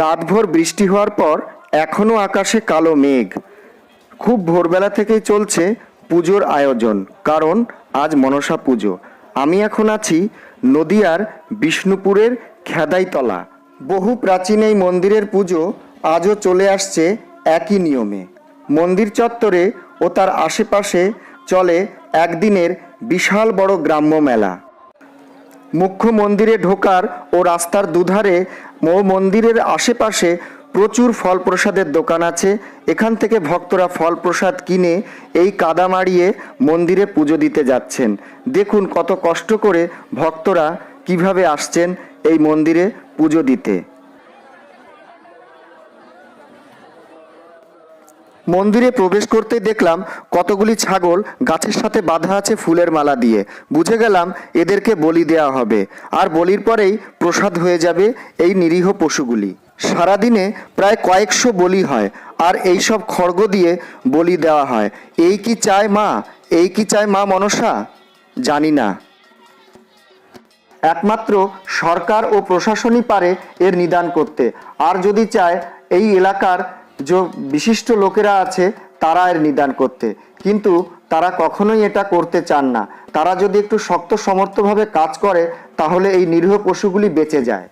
রাতভর বৃষ্টি হওয়ার পর এখনও আকাশে কালো মেঘ। খুব ভোরবেলা থেকেই চলছে পুজোর আয়োজন, কারণ আজ মনসা পুজো। আমি এখন আছি নদিয়ার বিষ্ণুপুরের খেদাইতলা। বহু প্রাচীন এই মন্দিরের পুজো আজও চলে আসছে একই নিয়মে। মন্দির চত্বরে ও তার আশেপাশে চলে একদিনের বিশাল বড় গ্রাম্য মেলা। মুখ্য মন্দিরে ঢোকার ও রাস্তার দুধারে ও মন্দিরের আশেপাশে প্রচুর ফল প্রসাদের দোকান আছে। এখান থেকে ভক্তরা ফল প্রসাদ কিনে এই কাদা মাড়িয়ে মন্দিরে পুজো দিতে যাচ্ছেন। দেখুন কত কষ্ট করে ভক্তরা কীভাবে আসছেন এই মন্দিরে পুজো দিতে। মন্দিরে প্রবেশ করতে দেখলাম কতগুলি ছাগল গাছের সাথে বাঁধা আছে ফুলের মালা দিয়ে। বুঝে গেলাম এদেরকে বলি দেওয়া হবে। আর বলির পরেই প্রসাদ হয়ে যাবে এই নিরীহ পশুগুলি। সারাদিনে প্রায় কয়েকশো বলি হয়, আর এই সব খড়গ দিয়ে বলি দেওয়া হয়। এই কি চায় মা? এই কি চায় মা মনসা? জানি না। একমাত্র সরকার ও প্রশাসনই পারে এর নিদান করতে। আর যদি চায়, এই এলাকার যে বিশিষ্ট লোকেরা আছে, তারা এর নিদান করতে। কিন্তু তারা কখনোই এটা করতে চান না। তারা যদি একটু শক্ত সমর্থভাবে কাজ করে, তাহলে এই নিরীহ পশুগুলি বেঁচে যায়।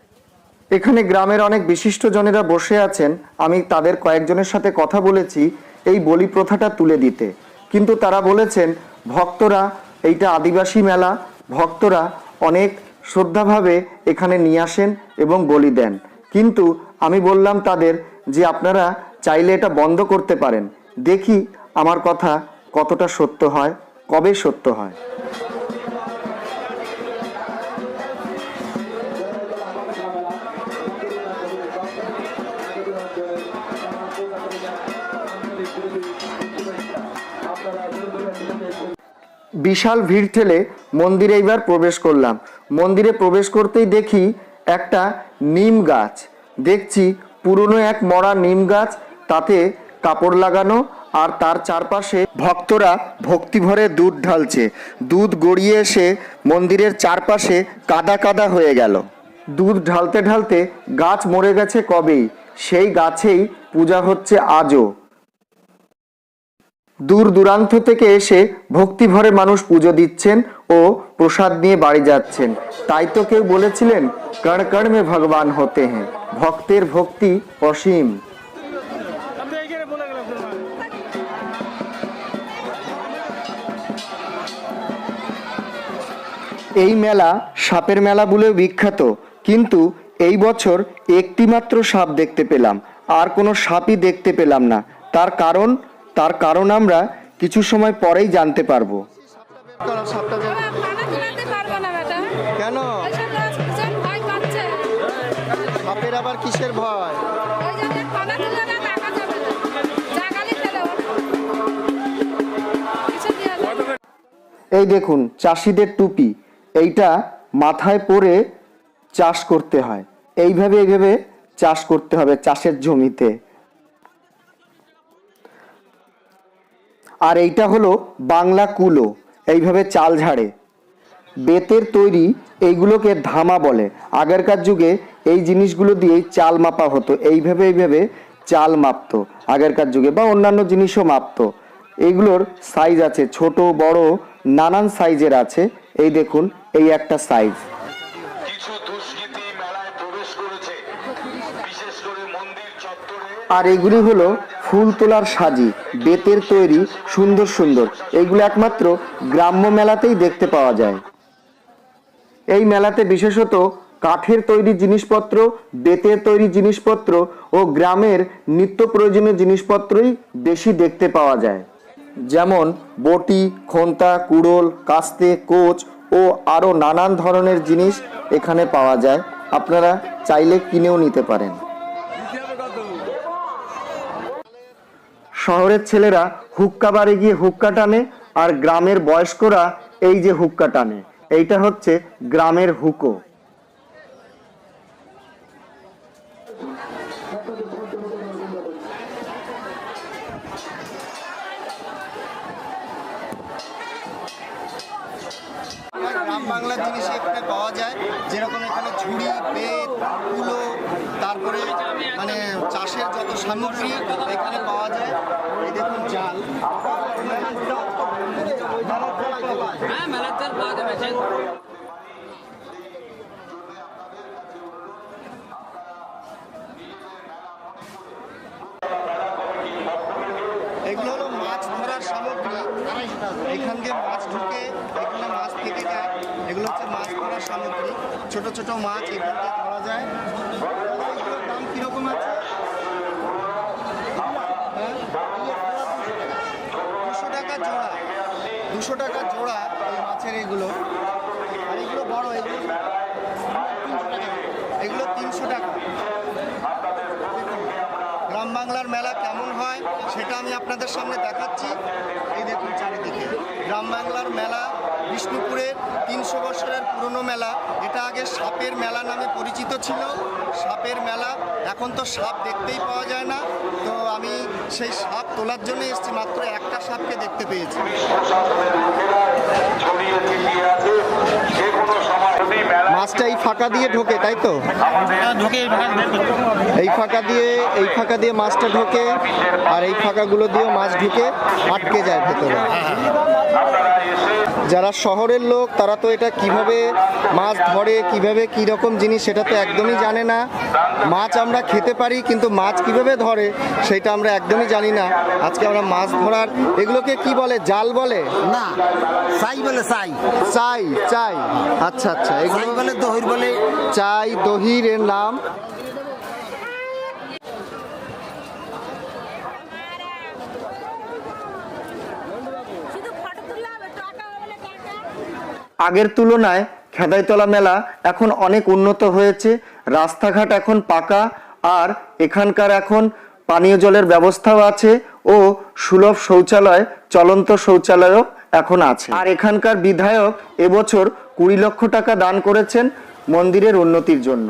এখানে গ্রামের অনেক বিশিষ্ট জনেরা বসে আছেন। আমি তাদের কয়েকজনের সাথে কথা বলেছি এই বলি প্রথাটা তুলে দিতে। কিন্তু তারা বলেছেন, ভক্তরা, এইটা আদিবাসী মেলা। ভক্তরা অনেক শ্রদ্ধাভাবে এখানে নিয়ে আসেন এবং বলি দেন। কিন্তু আমি বললাম তাদের যে আপনারা চাইলে এটা বন্ধ করতে পারেন। দেখি আমার কথা কতটা সত্য হয়, কবে সত্য হয়। বিশাল ভিড় ঠেলে মন্দিরে এইবার প্রবেশ করলাম। মন্দিরে প্রবেশ করতেই দেখি একটা নিম গাছ। দেখছি পুরনো এক মরা নিম গাছ তাতে কাপড় লাগানো আর তার চারপাশে ভক্তরা ভক্তিভরে দুধ ঢালছে। দুধ গড়িয়ে এসে মন্দিরের চারপাশে কাদা কাদা হয়ে গেল। দুধ ঢালতে ঢালতে গাছ মরে গেছে কবেই? সেই গাছেই পূজা হচ্ছে আজও। দূর দূরান্ত থেকে এসে ভক্তিভরে মানুষ পুজো দিচ্ছেন ও প্রসাদ নিয়ে বাড়ি যাচ্ছেন। তাই তো কেউ বলেছিলেন, কণ মে ভগবান হতে হ্যাঁ। ভক্তের ভক্তি অসীম। এই মেলা সাপের মেলা বলেও বিখ্যাত। কিন্তু এই বছর একটি মাত্র সাপ দেখতে পেলাম। আর কোনো সাপই দেখতে পেলাম না। তার কারণ তার কারণ আমরা কিছু সময় পরেই জানতে পারব। কেন? সাপের আবার কিসের ভয়? এই দেখুন চাষিদের টুপি। এইটা মাথায় পরে চাষ করতে হয়। এইভাবে এইভাবে চাষ করতে হবে চাষের জমিতে। আর এইটা হলো বাংলা কুলো। এইভাবে চাল ঝাড়ে। বেতের তৈরি এইগুলোকে ধামা বলে। আগেরকার যুগে এই জিনিসগুলো দিয়েই চাল মাপা হতো। এইভাবে এইভাবে চাল মাপতো। আগেরকার যুগে বা অন্যান্য জিনিসও মাপতো। এগুলোর সাইজ আছে, ছোট, বড়, নানান সাইজের আছে। এই দেখুন এই একটা সাইজ। আর এগুলি হলো ফুল তোলার সাজি বেতের তৈরি সুন্দর সুন্দর। এইগুলো একমাত্র গ্রাম্য মেলাতেই দেখতে পাওয়া যায়। এই মেলাতে বিশেষত কাঠের তৈরি জিনিসপত্র বেতের তৈরি জিনিসপত্র ও গ্রামের নিত্য প্রয়োজনীয় জিনিসপত্রই বেশি দেখতে পাওয়া যায়। যেমন বটি খন্তা কুড়োল কাস্তে কোচ ও আরও নানান ধরনের জিনিস এখানে পাওয়া যায়। আপনারা চাইলে কিনেও নিতে পারেন। শহরের ছেলেরা হুক্কা বাড়ি গিয়ে হুক্কা টানে আর গ্রামের বয়স্করা এই যে হুক্কা টানে। এইটা হচ্ছে গ্রামের হুকো গ্রাম বাংলার জিনিস এখানে পাওয়া যায়। যেরকম এখানে ঝুড়ি, বেত, কুলো, তারপরে মানে চাষের যত সামগ্রী এখানে পাওয়া যায়। এই দেখুন জাল। এগুলো হলো মাছ ধরার সামগ্রী এখান দিয়ে মাছ ঢুকে এখানে মাছ থেকে যায় এগুলো হচ্ছে মাছ ধরার সামগ্রী ছোট ছোট মাছ দিয়ে ধরা যায়। এগুলোর দাম কীরকম আছে? দুশো টাকা জোড়া। দুশো টাকা জোড়া এই মাছের এগুলো। আর এগুলো বড়, এগুলো এগুলো তিনশো টাকা। গ্রাম বাংলার মেলা কেমন হয় সেটা আমি আপনাদের সামনে দেখাচ্ছি। এই দেখুন চারিদিকে। গ্রাম বাংলার মেলা বিষ্ণুপুরের তিনশো বছরের পুরনো মেলা। এটা আগে সাপের মেলা নামে পরিচিত ছিল। সাপের মেলা এখন তো সাপ দেখতেই পাওয়া যায় না। তো আমি সেই সাপ তোলার জন্য এসেছি মাত্র একটা সাপকে দেখতে পেয়েছি। মাছটা এই ফাঁকা দিয়ে ঢোকে তাই তো? এই হবে। এই ফাঁকা দিয়ে এই ফাঁকা দিয়ে মাছটা ঢোকে আর এই ফাঁকাগুলো দিয়েও মাছ ঢুকে আটকে যায় ভেতরে। আপনারা এসে যারা শহরের লোক তারা তো এটা কীভাবে মাছ ধরে কীভাবে কি রকম জিনিস সেটা তো একদমই জানে না। মাছ আমরা খেতে পারি কিন্তু মাছ কীভাবে ধরে সেটা আমরা একদমই জানি না। আজকে আমরা মাছ ধরার এগুলোকে কি বলে? জাল বলে? না চাই বলে চাই। চাই চাই। আচ্ছা আচ্ছা। এগুলো বলে দহির বলে চাই দহির এর নাম শুধু ফটো তুললে হবে টাকা হবে না টাকা আগের তুলনায় খেদাইতলা মেলা এখন অনেক উন্নত হয়েছে, রাস্তাঘাট এখন পাকা, আর এখানকার এখন পানীয় জলের ব্যবস্থাও আছে ও সুলভ শৌচালয়, চলন্ত শৌচালয়ও এখন আছে। আর এখানকার বিধায়ক এবছর কুড়ি লক্ষ টাকা দান করেছেন মন্দিরের উন্নতির জন্য।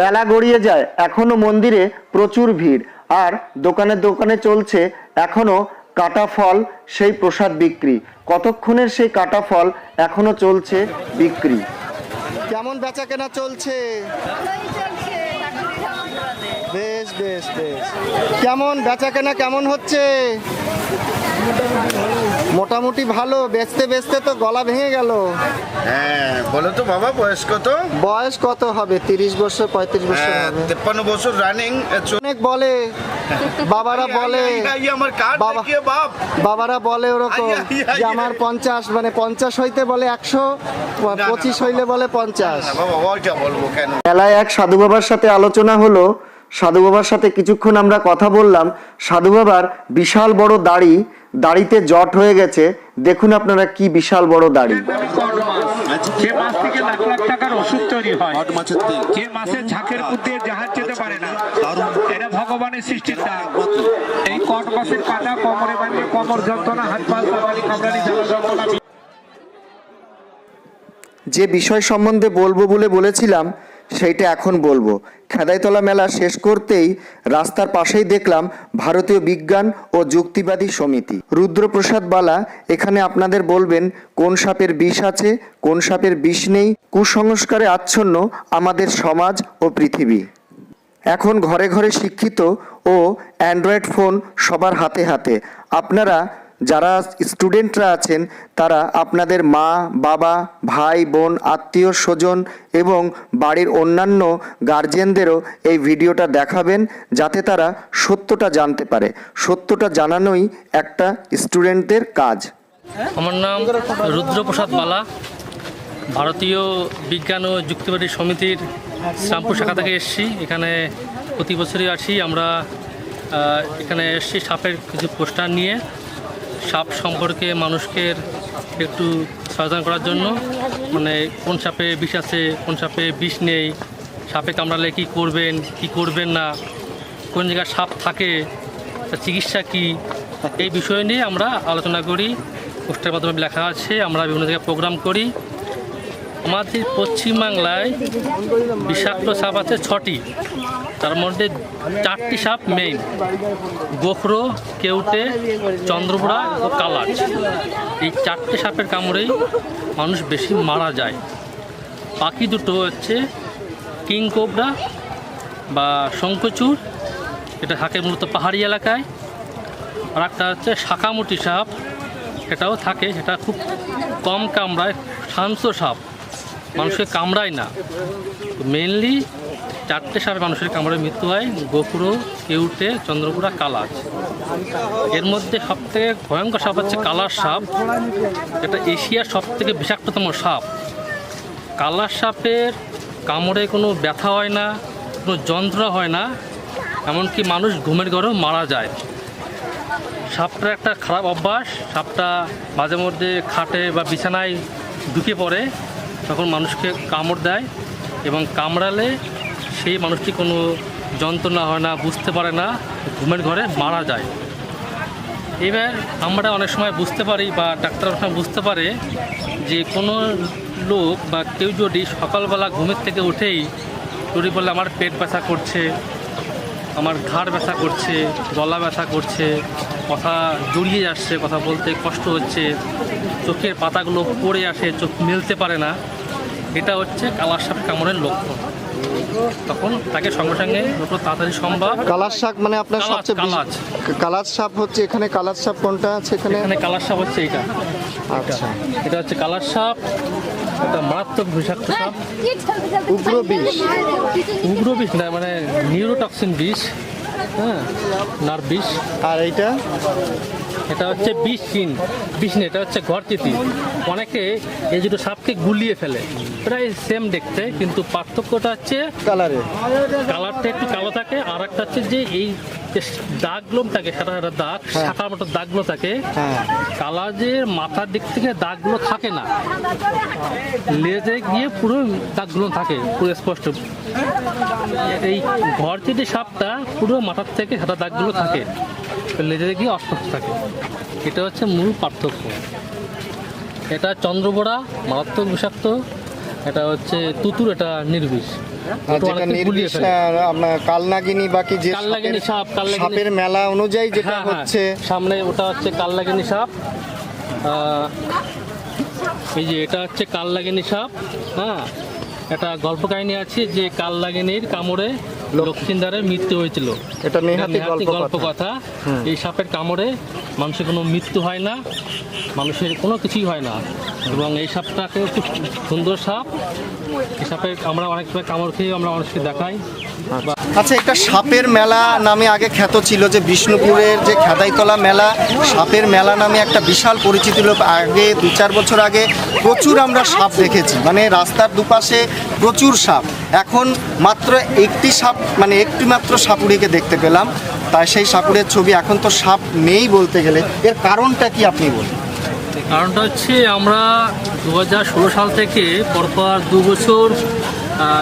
বেলা গড়িয়ে যায়, এখনও মন্দিরে প্রচুর ভিড়, আর দোকানে দোকানে চলছে এখনও কাটা ফল, সেই প্রসাদ বিক্রি। কতক্ষণের সেই কাটা ফল এখনও চলছে বিক্রি? কেমন বেচা কেনা চলছে। বেশ বেশ বেশ। কেমন বেচা কেনা কেমন হচ্ছে? মোটামুটি ভালো বেচতে বেচতে তো গলা ভেঙে গেল। হ্যাঁ বলো তো বাবা বয়স কত? বয়স কত হবে? তিরিশ বছর পঁয়ত্রিশ বছর হ্যাঁ, তেপ্পান্ন বছর রানিং অনেক বলে বাবারা বলে আমার কার্ড বাবা- দেখিয়ে বাপ। বাবারা বলে ওরকম যে আমার পঞ্চাশ মানে পঞ্চাশ হইতে বলে একশো পঁচিশ। হইলে বলে পঞ্চাশ। না বাবা ওইটা বলব কেন? মেলায় এক সাধু বাবার সাথে আলোচনা হলো সাধু বাবার সাথে কিছুক্ষণ আমরা কথা বললাম। সাধু বাবার বিশাল বড় দাড়ি দাড়িতে জট হয়ে গেছে। দেখুন আপনারা কি বিশাল বড় দাড়ি। যে মাছ থেকে লাখ লাখ টাকার ওষুধ তৈরি হয় যে মাছের ঝাঁকের মধ্যে জাহাজ যেতে পারে না এটা ভগবানের সৃষ্টির দান। এই কট মাছের কাটা কোমরে বাঁধলে কোমর যন্ত্রণা হাত পা কামড়ানি কামড়ানি যন্ত্রণা। যে বিষয় সম্বন্ধে বলব বলে বলেছিলাম সেইটা এখন বলব। খেদাইতলা মেলা শেষ করতেই রাস্তার পাশেই দেখলাম ভারতীয় বিজ্ঞান ও যুক্তিবাদী সমিতি। রুদ্রপ্রসাদ বালা এখানে আপনাদের বলবেন, কোন সাপের বিষ আছে, কোন সাপের বিষ নেই, কুসংস্কারে আচ্ছন্ন আমাদের সমাজ ও পৃথিবী। এখন ঘরে ঘরে শিক্ষিত ও অ্যান্ড্রয়েড ফোন সবার হাতে হাতে। আপনারা যারা স্টুডেন্টরা আছেন, তারা আপনাদের মা, বাবা, ভাই, বোন, আত্মীয়, স্বজন এবং বাড়ির অন্যান্য গার্জেনদেরও এই ভিডিওটা দেখাবেন যাতে তারা সত্যটা জানতে পারে। সত্যটা জানানোই একটা স্টুডেন্টদের কাজ। আমার নাম রুদ্রপ্রসাদ বালা, ভারতীয় বিজ্ঞান ও যুক্তিবাদী সমিতির শ্রামপুর শাখা থেকে এসেছি। এখানে প্রতি বছরই আসি। আমরা এখানে এসেছি সাপের কিছু পোস্টার নিয়ে। সাপ সম্পর্কে মানুষকে একটু সচেতন করার জন্য। মানে কোন সাপে বিষ আছে, কোন সাপে বিষ নেই, সাপে কামড়ালে কি করবেন কি করবেন না, কোন জায়গায় সাপ থাকে চিকিৎসা কি, এই বিষয় নিয়ে আমরা আলোচনা করি। পোস্টের মাধ্যমে লেখা আছে, আমরা বিভিন্ন জায়গায় প্রোগ্রাম করি। আমাদের পশ্চিমবাংলায় বিষাক্ত সাপ আছে ছটি। তার মধ্যে চারটি সাপ মেইন গোখরো, কেউটে, চন্দ্রপুরা ও কালাচ এই চারটে সাপের কামড়েই মানুষ বেশি মারা যায়। পাখি দুটো হচ্ছে কিং কোবরা বা শঙ্কচুর এটা থাকে মূলত পাহাড়ি এলাকায়। আর একটা হচ্ছে শাকামুটি সাপ। এটাও থাকে, সেটা খুব কম কামড়ায়, শান্ত সাপ। মানুষকে কামড়ায় না। মেনলি চারটে সাপে মানুষের কামড়ে মৃত্যু হয়। গোপুরো, কেউটে, চন্দ্রপুরা, কালাজ। এর মধ্যে সবথেকে ভয়ঙ্কর সাপ হচ্ছে কালার সাপ। এটা এশিয়ার সব থেকে বিষাক্ততম সাপ। কালার সাপের কামড়ে কোনো ব্যথা হয় না, কোনো যন্ত্রণা হয় না, এমনকি মানুষ ঘুমের ঘরেও মারা যায়। সাপটার একটা খারাপ অভ্যাস। সাপটা মাঝে মধ্যে খাটে বা বিছানায় ঢুকে পড়ে। তখন মানুষকে কামড় দেয় এবং কামড়ালে সেই মানুষটি কোনো যন্ত্রণা হয় না, বুঝতে পারে না, ঘুমের ঘরে মারা যায়। এবার আমরা অনেক সময় বুঝতে পারি বা ডাক্তার অনেক সময় বুঝতে পারে যে কোনো লোক বা কেউ যদি সকালবেলা ঘুমের থেকে উঠেই যদি বলে, আমার পেট ব্যথা করছে, আমার ঘাড় ব্যথা করছে, গলা ব্যথা করছে, কথা জড়িয়ে যাচ্ছে, কথা বলতে কষ্ট হচ্ছে চোখের পাতাগুলো পড়ে আসে চোখ মেলতে পারে না। এটা হচ্ছে কালার সাপ কামড়ের লক্ষণ। তখন তাকে সঙ্গে সঙ্গে যত তাড়াতাড়ি সম্ভব কালার সাপ মানে আপনার সবচেয়ে কালাজ। কালার। সাপ হচ্ছে এখানে কালার সাপ কোনটা আছে এখানে? এখানে কালার সাপ হচ্ছে এটা আচ্ছা। এটা হচ্ছে কালার সাপ এটা মারাত্মক বিষাক্ত সাপ উগ্র বিষ। উগ্র বিষ না মানে নিউরোটক্সিন বিষ। হ্যাঁ নার বিষ। আর এইটা? এটা হচ্ছে বিষ চিন বিষ এটা হচ্ছে ঘর ঘরচিতি। অনেকে এই দুটো সাপকে গুলিয়ে ফেলে। প্রায় সেম দেখতে কিন্তু পার্থক্যটা হচ্ছে কালারে কালারটা একটু কালো থাকে আর একটা হচ্ছে যে এই দাগগুলো থাকে সাদা সাদা দাগ শাখার মতো দাগগুলো থাকে হ্যাঁ। কালাজের মাথার দিক থেকে দাগগুলো থাকে না লেজে গিয়ে পুরো দাগগুলো থাকে পুরো স্পষ্ট। এই ঘর সাপটা পুরো মাথার থেকে সাদা দাগগুলো থাকে। লেজে গিয়ে অস্পষ্ট থাকে। এটা হচ্ছে মূল পার্থক্য। এটা চন্দ্রবোড়া মারাত্মক বিষাক্ত। এটা হচ্ছে তুতুর এটা নির্বিষ। কালনাগিনী বাকি যে কালনাগিনী সাপ, সাপের মেলা অনুযায়ী যেটা হ্যাঁ, হ্যাঁ। হচ্ছে। সামনে ওটা হচ্ছে কাললাগিনী সাপ। এই যে এটা হচ্ছে সাপ। হ্যাঁ এটা গল্প কাহিনী আছে যে কামড়ে লক্ষ্মীন্দারের মৃত্যু হয়েছিল। এটা নেহাতি গল্প। কথা। এই সাপের কামড়ে মানুষের কোনো মৃত্যু হয় না মানুষের কোনো কিছুই হয় না। এবং এই সাপটাকে খুব সুন্দর সাপ। এই সাপের আমরা অনেক সময় কামড় খেয়ে আমরা মানুষকে দেখাই। আচ্ছা একটা সাপের মেলা নামে আগে খ্যাত ছিল যে বিষ্ণুপুরের যে খেদাইতলা মেলা সাপের মেলা নামে একটা বিশাল পরিচিতি লোক। আগে দু চার বছর আগে প্রচুর আমরা সাপ দেখেছি। মানে রাস্তার দুপাশে প্রচুর সাপ। এখন মাত্র একটি সাপ মানে একটি মাত্র সাপুড়িকে দেখতে পেলাম। তাই সেই সাপুরের ছবি এখন তো সাপ নেই বলতে গেলে। এর কারণটা কি আপনি বলুন? কারণটা হচ্ছে আমরা দু হাজার ষোলো সাল থেকে পরপর দু বছর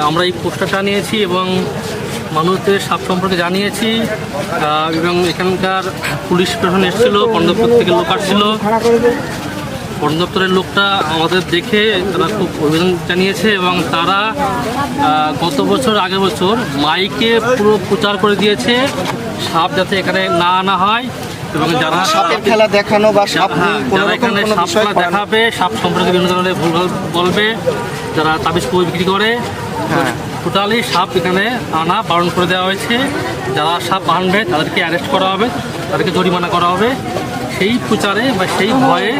আমরা এই পোস্টারটা নিয়েছি এবং মানুষদের সাপ সম্পর্কে জানিয়েছি। এবং এখানকার পুলিশ প্রশাসন এসেছিল বন থেকে লোক আসছিল। বন দপ্তরের লোকটা আমাদের দেখে তারা খুব অভিযান জানিয়েছে এবং তারা গত বছর আগের বছর মাইকে পুরো প্রচার করে দিয়েছে। সাপ যাতে এখানে না আনা হয় এবং যারা সাপের খেলা দেখানো বা সাপ হ্যাঁ, যারা এখানে বিষয় সাপটা দেখাবে সাপ সম্পর্কে বিভিন্ন ধরনের ভুল বলবে যারা তাবিজ কবি বিক্রি করে হ্যাঁ। টোটালি সাপ এখানে আনা বারণ করে দেওয়া হয়েছে। যারা সাপ আনবে তাদেরকে অ্যারেস্ট করা হবে তাদেরকে জরিমানা করা হবে। সেই প্রচারে বা সেই ভয়ে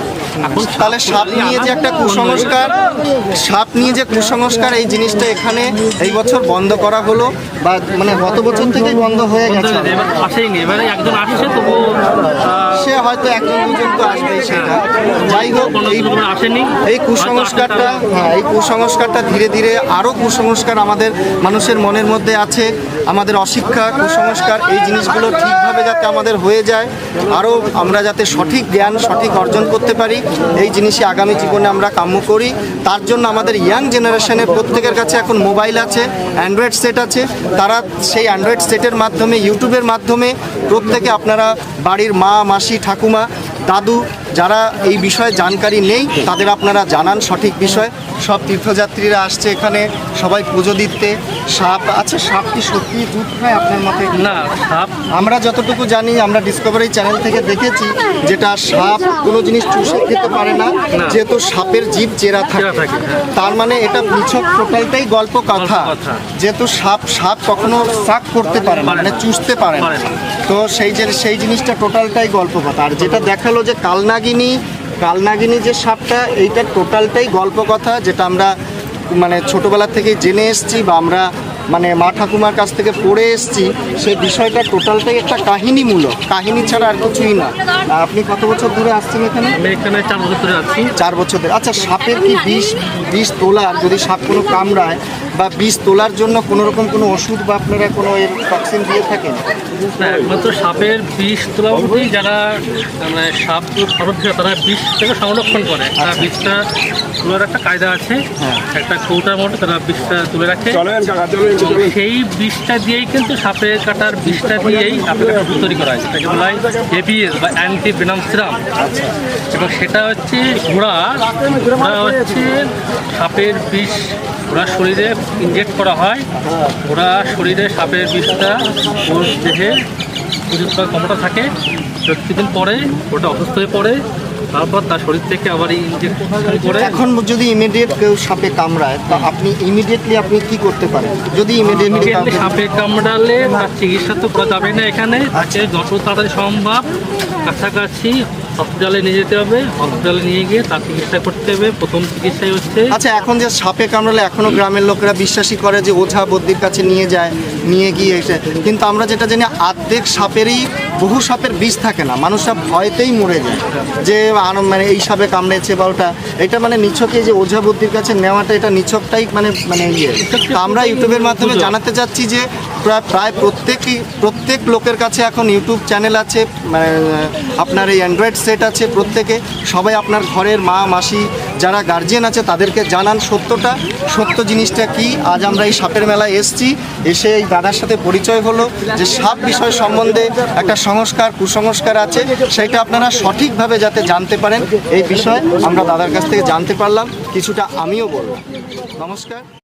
তাহলে সাপ নিয়ে যে একটা কুসংস্কার সাপ নিয়ে যে কুসংস্কার এই জিনিসটা এখানে এই বছর বন্ধ করা হলো বা মানে গত বছর থেকেই বন্ধ হয়ে গেছে। একজন তবু সে হয়তো একজন দুজন তো আসবেই সেটা। যাই হোক এই আসেনি এই কুসংস্কারটা হ্যাঁ এই কুসংস্কারটা ধীরে ধীরে আরও কুসংস্কার আমাদের মানুষের মনের মধ্যে আছে আমাদের অশিক্ষা কুসংস্কার এই জিনিসগুলো ঠিকভাবে যাতে আমাদের হয়ে যায় আরও আমরা যাতে সঠিক জ্ঞান সঠিক অর্জন করতে পারি এই জিনিসই আগামী জীবনে আমরা কাম্য করি। তার জন্য আমাদের ইয়াং জেনারেশনের প্রত্যেকের কাছে এখন মোবাইল আছে অ্যান্ড্রয়েড সেট আছে। তারা সেই অ্যান্ড্রয়েড সেটের মাধ্যমে ইউটিউবের মাধ্যমে প্রত্যেকে আপনারা বাড়ির মা, মাসি, ঠাকুমা, দাদু যারা এই বিষয়ে জানকারি নেই তাদের আপনারা জানান সঠিক বিষয়। সব তীর্থযাত্রীরা আসছে এখানে সবাই পুজো দিতে। সাপ আচ্ছা সাপ কি সত্যি দুধ খায় আপনার মতে? না সাপ। আমরা যতটুকু জানি আমরা ডিসকভারি চ্যানেল থেকে দেখেছি যেটা সাপ কোনো জিনিস চুষে খেতে পারে না। যেহেতু সাপের জীব চেরা থাকে। হ্যাঁ। তার মানে এটা নিছক টোটালটাই গল্প কথা। যেহেতু সাপ সাপ কখনো সাক করতে পারে না মানে চুষতে পারে না। তো সেই যে সেই জিনিসটা টোটালটাই গল্প কথা। আর যেটা দেখাল যে কালনাগিনী কালনাগিনী যে সাপটা এইটা টোটালটাই গল্প কথা যেটা আমরা মানে ছোটবেলা থেকে জেনে এসেছি বা আমরা মানে মা ঠাকুমার কাছ থেকে পড়ে এসেছি সেই বিষয়টা টোটালটাই একটা কাহিনীমূলক। কাহিনী ছাড়া আর কিছুই না। আপনি কত বছর ধরে আসছেন এখানে? আমি এখানে চার বছর ধরে আছি। চার বছর ধরে। আচ্ছা সাপের কি বিষ বিষ তোলার যদি সাপ কোনো কামড়ায় বা বিষ তোলার জন্য কোনো রকম কোনো ওষুধ বা আপনারা কোনো এর ভ্যাকসিন দিয়ে থাকেন? একমাত্র সাপের বিষ তোলা অবধি যারা মানে সাপ সরক্ষা তারা বিষ থেকে সংরক্ষণ করে। তারা বিষটা তোলার একটা কায়দা আছে। একটা কৌটার মতো তারা বিষটা তুলে রাখে। সেই বিষটা দিয়েই কিন্তু সাপের কাটার বিষটা দিয়েই সাপের ওষুধ তৈরি করা হয়। সেটাকে বলা হয় এপিএস বা অ্যান্টি বেনাম সিরাম এবং সেটা হচ্ছে ঘোড়া ঘোড়া হচ্ছে সাপের বিষ ঘোড়ার শরীরে ইনজেক্ট করা হয়। ওরা শরীরে সাপের বিষটা ওর দেহে ওষুধ ক্ষমতা থাকে। কিছুদিন পরে ওটা অসুস্থ হয়ে পড়ে তারপর তার শরীর থেকে আবার ইনজেকশন করে। এখন যদি ইমিডিয়েট কেউ সাপে কামড়ায় তা আপনি ইমিডিয়েটলি আপনি কি করতে পারেন? যদি ইমিডিয়েটলি ইমিডিয়েটলি সাপে কামড়ালে তার চিকিৎসা তো করা যাবে না এখানে। তাকে যত তাড়াতাড়ি সম্ভব কাছাকাছি হসপিটালে নিয়ে যেতে হবে, হসপিটালে নিয়ে গিয়ে তার চিকিৎসা করতে হবে, প্রথম চিকিৎসাই হচ্ছে। আচ্ছা এখন যে সাপে কামড়ালে এখনও গ্রামের লোকেরা বিশ্বাসই করে যে ওঝা বদ্যির কাছে নিয়ে যায়, নিয়ে গিয়ে এসে। কিন্তু আমরা যেটা জানি, আর্ধেক সাপেরই বহু সাপের বিষ থাকে না মানুষরা ভয়তেই মরে যায়। যে মানে এই সাপে কামড়েছে বা ওটা এটা মানে নিছকে যে ওঝা বুদ্ধির কাছে নেওয়াটা এটা নিছকটাই মানে মানে ইয়ে। তা আমরা ইউটিউবের মাধ্যমে জানাতে চাচ্ছি যে প্রায় প্রায় প্রত্যেকই প্রত্যেক লোকের কাছে এখন ইউটিউব চ্যানেল আছে মানে আপনার এই অ্যান্ড্রয়েড সেট আছে প্রত্যেকে সবাই আপনার ঘরের মা মাসি যারা গার্জিয়ান আছে তাদেরকে জানান সত্যটা সত্য জিনিসটা কি। আজ আমরা এই সাপের মেলায় এসেছি এসে এই দাদার সাথে পরিচয় হলো যে সাপ বিষয় সম্বন্ধে একটা সংস্কার, কুসংস্কার আছে, সেটা আপনারা সঠিকভাবে যাতে জানতে পারেন। এই বিষয়ে আমরা দাদার কাছ থেকে জানতে পারলাম। কিছুটা আমিও বললাম নমস্কার।